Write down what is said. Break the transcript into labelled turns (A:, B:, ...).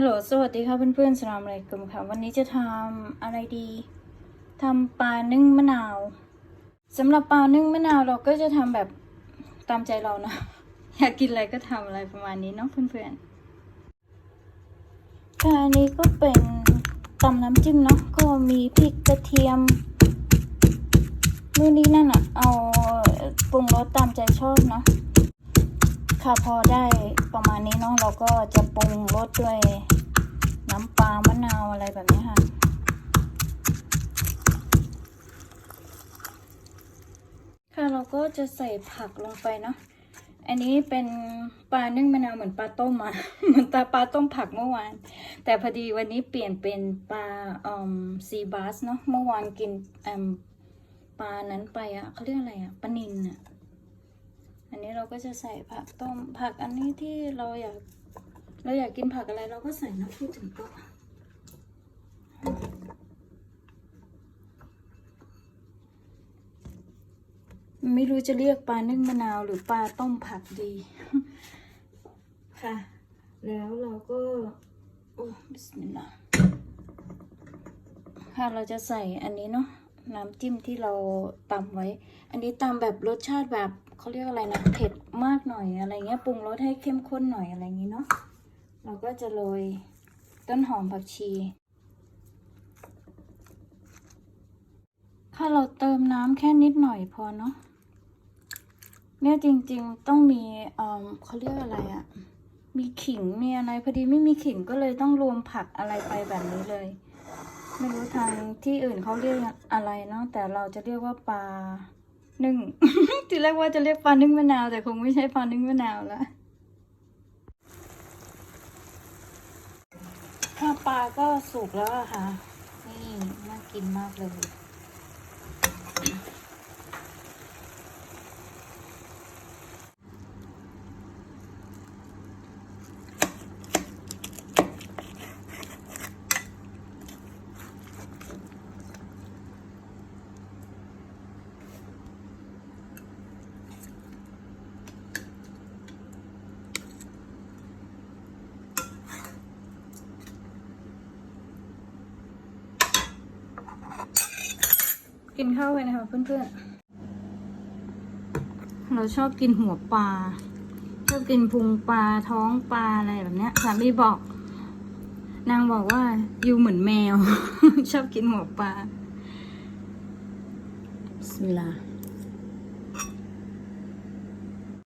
A: ฮัลโหล สวัสดีค่ะเพื่อนๆสลามอะไรกลุ่มค่ะ วันนี้จะทำอะไรดีทำปลานึ่งมะนาวสำหรับปลานึ่งมะนาวเราก็จะทำแบบตามใจเรานะ อยากกินอะไรก็ทำอะไรประมาณนี้เนาะเพื่อนๆค่ะอันนี้ก็เป็นตำน้ำจิ้มเนาะ ก็มีพริกกระเทียมนู่นนี่นั่นอะเอาปรุงรสตามใจชอบเนาะ ค่ะพอได้ประมาณนี้เนาะเราก็จะปรุงรสด้วยน้ำปลามะนาวอะไรแบบนี้ค่ะค่ะเราก็จะใส่ผักลงไปเนาะอันนี้เป็นปลานึ่งมะนาวเหมือนปลาต้มอะเหมือนตาปลาต้มผักเมื่อวาน แต่พอดีวันนี้เปลี่ยนเป็นปลาอืมซีบาสเนาะเมื่อวานกินอืมปลานั้นไปอะเขาเรียกอะไรอะปลานินอะ เราก็จะใส่ผักต้ม ผักอันนี้ที่เราอยาก เราอยากกินผักอะไรเราก็ใส่นะพูดถึงก็ไม่รู้จะเรียกปลานึ่งมะนาวหรือปลาต้มผักดี ค่ะ แล้วเราก็โอ้บิสมิลลาห์ค่ะเราจะใส่อันนี้เนาะ น้ำจิ้มที่เราตำไว้ อันนี้ตำแบบรสชาติแบบเขาเรียกอะไรนะเผ็ดมากหน่อยอะไรเงี้ยปรุงรสให้เข้มข้นหน่อยอะไรอย่างงี้เนาะเราก็จะโรยต้นหอมผักชี ถ้าเราเติมน้ำแค่นิดหน่อยพอเนาะเนี่ยจริงๆต้องมีเอ่อเขาเรียกอะไรอะมีขิงมีอะไรพอดีไม่มีขิงก็เลยต้องรวมผักอะไรไปแบบนี้เลย ไม่รู้ทางที่อื่นเขาเรียกอะไรเนาะแต่เราจะเรียกว่าปลานึ่งทีแรกว่าจะเรียกปลานึ่งมะนาว แต่คงไม่ใช่ปลานึ่งมะนาวแล้วข้าปลาก็สุกแล้วอะค่ะ นี่น่ากินมากเลย กินข้าวไปนะคะเพื่อนๆ เราชอบกินหัวปลา ชอบกินพุงปลาท้องปลาอะไรแบบเนี้ยสามีบอก นางบอกว่าอยู่เหมือนแมว ชอบกินหัวปลา บิสมิลลาห์